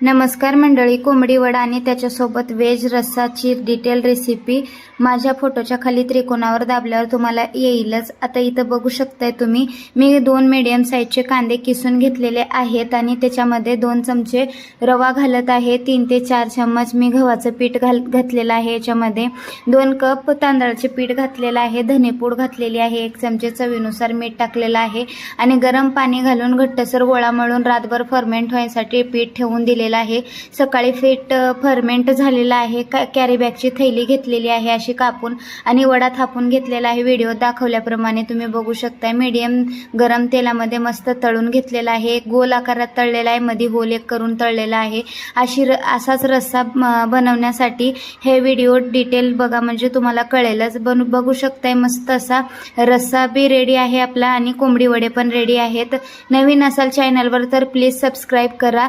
नमस्कार मंडळी कोंबडी वडा आणि त्याच्यासोबत व्हेज रस्साची डिटेल रेसिपी माझ्या फोटोच्या खाली त्रिकोणावर दाबल्यावर तुम्हाला येईलच. आता इथं बघू शकताय तुम्ही मी दोन मीडियम साईजचे कांदे किसून घेतलेले आहेत आणि त्याच्यामध्ये दोन चमचे रवा घालत आहे तीन ते चार चम्मच मी गव्हाचं पीठ घाल घातलेलं आहे याच्यामध्ये दोन कप तांदळाचे पीठ घातलेलं आहे धनेपूड घातलेली आहे एक चमचे चवीनुसार मीठ टाकलेलं आहे आणि गरम पाणी घालून घट्टसर गोळा मळून रातभर फर्मेंट होण्यासाठी पीठ ठेवून दिले दिलेलं आहे. सकाळी फिट फर्मेंट झालेला आहे. का कॅरीबॅगची थैली घेतलेली आहे अशी कापून आणि वडा थापून घेतलेला आहे. व्हिडिओ दाखवल्याप्रमाणे तुम्ही बघू शकताय. मीडियम गरम तेलामध्ये मस्त तळून घेतलेला आहे. गोल आकारात तळलेला आहे. मध्ये होल एक करून तळलेला आहे. अशी र असाच रस्सा बनवण्यासाठी हे व्हिडिओ डिटेल बघा म्हणजे तुम्हाला कळेलच. बनू बघू शकताय मस्त असा रस्सा बी रेडी आहे आपला आणि कोंबडी वडे पण रेडी आहेत. नवीन असाल चॅनलवर तर प्लीज सबस्क्राईब करा.